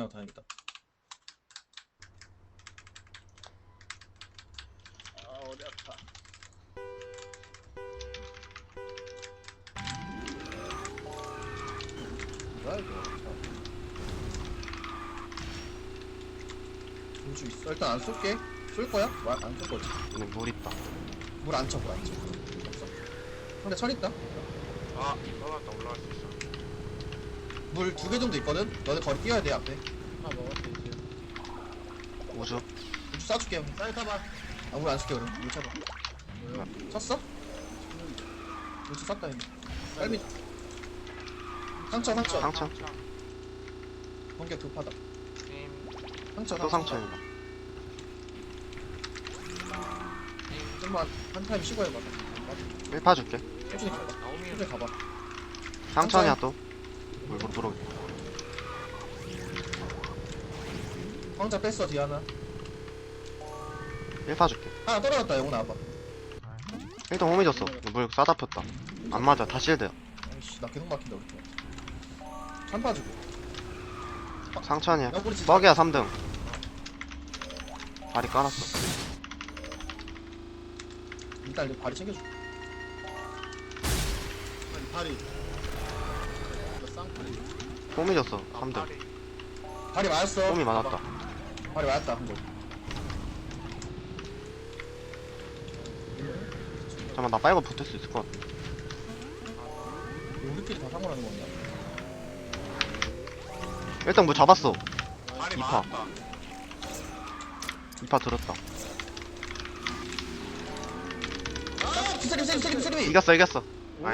아니야 다행이다 아 어디 아파. 뭐야 이거 있어 일단 안 쏠게 쏠 거야? 안 쏠 거지 근데 물 있다. 물안 쳐, 물안 쳐. 없어. 근데 철 있다. 아 올라갔다 올라갈 수 있어 물 두 개 정도 있거든. 너네 거리 뛰어야 돼 앞에. 하나 먹었어 이제. 우주. 우주 쏴줄게. 형. 빨리 타봐. 아, 물안 쓸게 그럼. 물 쳐봐. 쳤어? 우주 쐈다 이제. 빨리. 상처, 상처. 상처. 공격 급하다. 게임 상처, 또 상처입니다. 좀만 한 타임 쉬고 해봐. 1파 줄게. 천천히 가봐. 나오미 천천히 가봐. 상처냐 또. 물못 들어오게. 황자 뺐어 뒤 하나. 1파 줄게. 하나 떨어졌다. 영훈아 와봐. 일단 홈이 졌어. 물 싸다 폈다. 안 맞아. 다 실드야. 아이씨 나 계속 막힌다 우리 팀. 찬파 주고. 상처냐. 야. 뻑이야 3등. 다리 깔았어. 일단 이거 발이 챙겨줘. 아니 다리. 이 홈이 졌어. 아, 3등. 파리. 발이 맞았어. 홈이 맞았다. 발이 맞았다 한 번. 잠깐만 나 빨고 붙을 수 있을 것 같아. 우리끼리 다 상관하는 거냐? 일단 물 잡았어. 파리 이파. 맞았다 2파 들었다. 아, 기사님, 기사님, 기사님, 기사님. 이겼어 이겼어.